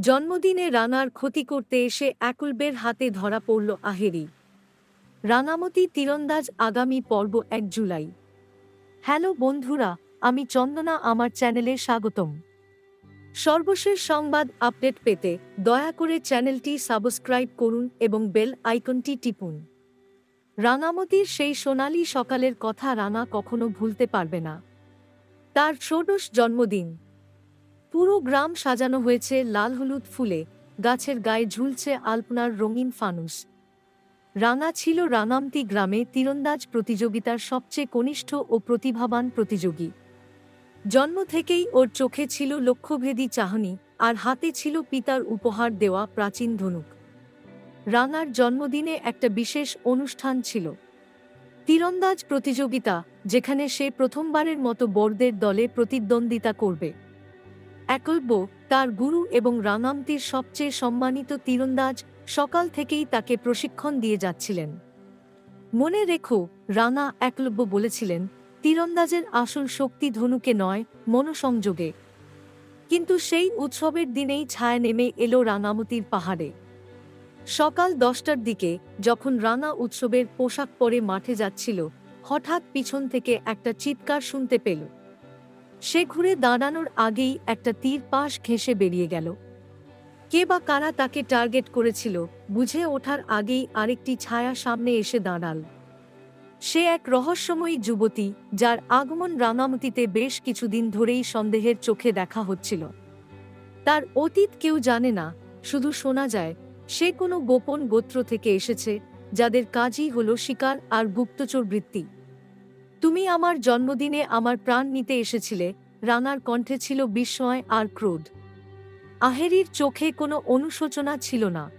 জন্মদিনে রানার ক্ষতি করতে এসে একুলবের হাতে ধরা পড়ল আহেরি। রাঙামতি তীরন্দাজ আগামী পর্ব এক জুলাই। হ্যালো বন্ধুরা, আমি চন্দনা, আমার চ্যানেলে স্বাগতম। সর্বশেষ সংবাদ আপডেট পেতে দয়া করে চ্যানেলটি সাবস্ক্রাইব করুন এবং বেল আইকনটি টিপুন। রাঙামতির সেই সোনালি সকালের কথা রানা কখনো ভুলতে পারবে না। তার ষোড়শ জন্মদিন। পুরো গ্রাম সাজানো হয়েছে লাল হলুদ ফুলে, গাছের গায়ে ঝুলছে আলপনার রঙিন ফানুস। রাঙা ছিল রাঙামতি গ্রামে তীরন্দাজ প্রতিযোগিতার সবচেয়ে কনিষ্ঠ ও প্রতিভাবান প্রতিযোগী। জন্ম থেকেই ওর চোখে ছিল লক্ষ্যভেদী চাহনি, আর হাতে ছিল পিতার উপহার দেওয়া প্রাচীন ধনুক। রাঙার জন্মদিনে একটা বিশেষ অনুষ্ঠান ছিল। তীরন্দাজ প্রতিযোগিতা, যেখানে সে প্রথমবারের মতো বড়দের দলে প্রতিদ্বন্দ্বিতা করবে। একলব্য তার গুরু এবং রাঙামতির সবচেয়ে সম্মানিত তীরন্দাজ সকাল থেকেই তাকে প্রশিক্ষণ দিয়ে যাচ্ছিলেন। মনে রেখো, রানা একলব্য বলেছিলেন, তীরন্দাজের আসল শক্তি ধনুকে নয়, মনোসংযোগে। কিন্তু সেই উৎসবের দিনেই ছায়া নেমে এলো রাঙামতির পাহাড়ে। সকাল দশটার দিকে যখন রানা উৎসবের পোশাক পরে মাঠে যাচ্ছিল, হঠাৎ পিছন থেকে একটা চিৎকার শুনতে পেল। সে ঘুরে দাঁড়ানোর আগেই একটা তীর পাশ ঘেঁষে বেরিয়ে গেল। কে বা কারা তাকে টার্গেট করেছিল, বুঝে ওঠার আগেই আরেকটি ছায়া সামনে এসে দাঁড়াল। সে এক রহস্যময়ী যুবতী, যার আগমন রাঙামতিতে বেশ কিছুদিন ধরেই সন্দেহের চোখে দেখা হচ্ছিল। তার অতীত কেউ জানে না, শুধু শোনা যায়, সে কোনো গোপন গোত্র থেকে এসেছে, যাদের কাজই হল শিকার আর গুপ্তচর বৃত্তি তুমি আমার জন্মদিনে আমার প্রাণ নিতে এসেছিলে রাঙার কণ্ঠে ছিল বিস্ময় আর ক্রোধ। আহেরির চোখে কোনো অনুশোচনা ছিল না।